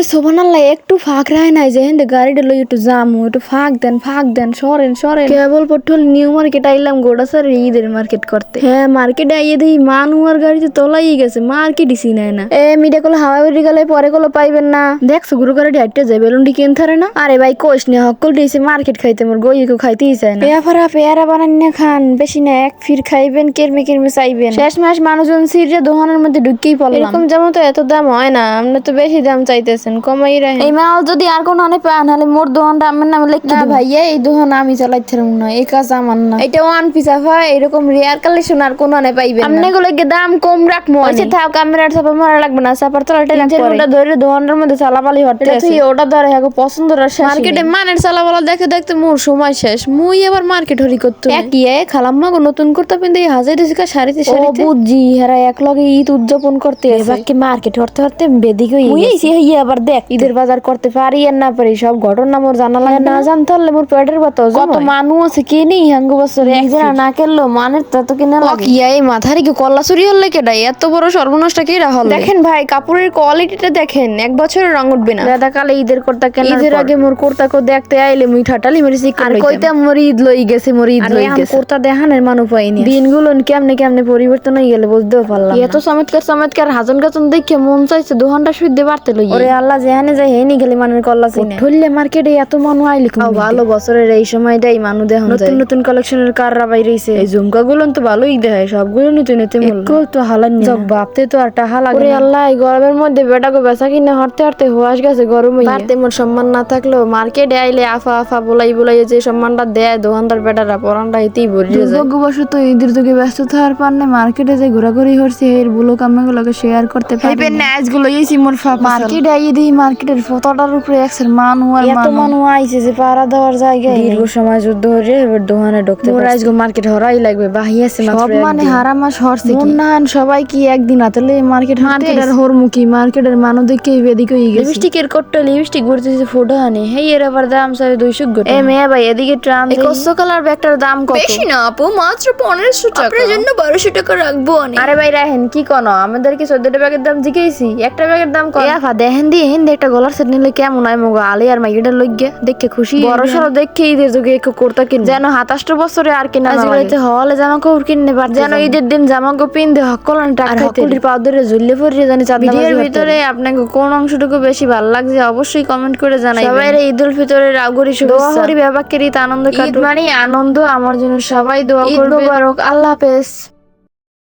ওরে সোভান একটু ফাঁক রায় নাই যে হেন্দে গাড়িটা লই একটু জামু একটু ফাঁক দেন ফাঁক দেন সরেন সরেন। কেবল পটল নিউ মার্কেট আইলাম গোটা স্যার ঈদের মার্কেট করতে। হ্যাঁ মার্কেটে আইয়ে দেখি মানুয়ার গাড়িতে তোলাই গেছে মার্কেটই চিনায় না। এ মিডিয়া কলে হাওয়া বেরি গেলে পরে কলে পাইবেন না। দেখছ গুরু গাড়ি হাইটে যায় বেলুনটি কেন থারে না? আরে ভাই কোষ নে হকল দিয়েছে মার্কেট খাইতে মোর গই কেউ খাইতেই চায় না। পেয়া ফারা পেয়ারা বানান না খান বেশি না এক ফির খাইবেন কেরমে কেরমে চাইবেন। শেষ মাস মানুষজন সিরে দোকানের মধ্যে ঢুকেই পড়লাম এরকম যেমন তো এত দাম হয় না আমরা তো বেশি দাম চাইতেছেন কমাই রাখেন। এই মাল যদি আর কোনো আনে পান হলে মোর দোকানটা আমার নামে লিখে না ভাইয়া এই দোকান আমি চালাইছিলাম না এই কাজ আমার না। এটা ওয়ান পিস আফা এরকম রিয়ার কালেকশন আর কোনো আনে পাইবেন আপনি গুলো দাম কম রাখব আচ্ছা থাক ক্যামেরার চাপা মারা লাগবে না চাপার তলাটা লাগবে ওটা ধরে দোকানের মধ্যে চালাপালি হটতে আছে ওটা ধরে হ্যাঁ পছন্দ রাখছে মার্কেটে মানের চালাবালা দেখে দেখতে মোর সময় শেষ মুই আবার মার্কেট হরি করতে একই এ খালাম্মা গো নতুন করতে পিন্দে হাজার দিছে শাড়িতে শাড়িতে বুঝি হেরা এক লগে ঈদ উদযাপন করতে বাকি মার্কেট হরতে হরতে বেদিকে মুই এসে হইয়া আবার দেখ ঈদের বাজার করতে পারি আর না পারি সব ঘটনা মোর জানা লাগে না জানতে হলে মোর পেটের বাতা কত মানুষ আছে কে নেই হাঙ্গু বছরে? একজন না কেলো মানের তা তো কিনা লাগে। ইয়া এই মাথারে কি কল্লা চুরি হলে কেডা এত বড় সর্বনষ্ট কেডা হল? দেখেন ভাই কাপড়ের কোয়ালিটিটা দেখেন এক বছরের রং উঠবে না। দাদা কালে ঈদের কর্তা কেন ঈদের আগে মোর কোর্তা কো দেখতে আইলে মুই ঠাটালি মেরেছি আর কইতে মোর ঈদ লই গেছে মোর ঈদ লই গেছে। কোর্তা দেখানের মানু পাইনি দিনগুলো কেমনে কেমনে পরিবর্তন হয়ে গেলে বুঝতেও পারলাম এত চমৎকার চমৎকার হাজন গাজন দেখে মন চাইছে দু ঘণ্টা শুইতে পারতে লই আল্লাহ যেহানে যাই হেনি গেলে মানের কল্লা চিনে। ঠুললে মার্কেটে এত মানু আইলি ভালো বছরের এই সময়টাই মানু দেখ নতুন নতুন কালেকশনের কাররা বাইরেছে। এই ঝুমকা গুলো তো ভালোই দেখায় সবগুলো নিতে নিতে একটু তো হালান জগ বাপতে তো আর টাহা লাগে আল্লাহ এই গরমের মধ্যে বেটা গো বেচা কিনে হাঁটতে হাঁটতে হোয়াস গেছে গরম হইয়া। তেমন সম্মান না থাকলেও মার্কেটে আইলে আফা আফা বলাই বলাই যে সম্মানটা দেয় দোকানদার বেটারা পরানটা এতেই ভরে যায়। দুর্ভাগ্যবশত ঈদের যুগে ব্যস্ত থাকার পারনে মার্কেটে যে ঘোরাঘুরি করছে এর বুলো কামগুলোকে শেয়ার করতে পারি হেপেন নাচগুলো এইছি মোর মার্কেটে আইয়ে দিই মার্কেটের ফটোটার উপরে একসের মানু আর এত মানু। আইছে যে পাড়া দেওয়ার জায়গায় দীর্ঘ সময় যুদ্ধ হয়ে এবার দোকানে ঢুকতে মোর আজকে মার্কেট হরাই লাগবে বাহি আছে সব মানে হারা মাস হরছে কি? নান সবাই কি একদিন আতলে মার্কেট মার্কেট আর হরমুখী মার্কেটের মানু দেখে বেদিকে হয়ে গেছে। লিপস্টিকের কট্টা লিপস্টিক ঘুরতেছে ফটো আনে। হেই এর আবার দাম সাড়ে দুইশো এ মেয়ে ভাই এদিকে ট্রাম কষ্ট কালার ব্যাগটার দাম কত? বেশি না আপু মাত্র পনেরোশো টাকা। আপনার জন্য বারোশো টাকা রাখব আরে ভাই রাহেন কি কোন? আমাদেরকে চোদ্দটা ব্যাগের দাম জিজ্ঞেসি একটা ব্যাগের দাম কত? দেখেন দিয়ে একটা গলার সেট নিলে কেমন হয় মগো? আলি আর লইগে দেখে খুশি বড় সড় দেখে ঈদের যুগে একটু কোর্তা কিন যেন হাতাশটা বছরে আর কিনা না হলে জামা কাপড় কিনতে পার যেন ঈদের দিন জামা কাপড় পিনতে হকলান টাকা হকলির ধরে ঝুললে পড়িয়ে জানি চাঁদ ভিডিওর ভিতরে আপনাকে কোন অংশটুকু বেশি ভালো লাগছে অবশ্যই কমেন্ট করে জানাই সবাই ঈদ উল ফিতরের আগুরি শুভেচ্ছা। ঈদ আনন্দ ঈদ মানে আনন্দ আমার জন্য সবাই দোয়া করবে আল্লাহ হাফেজ।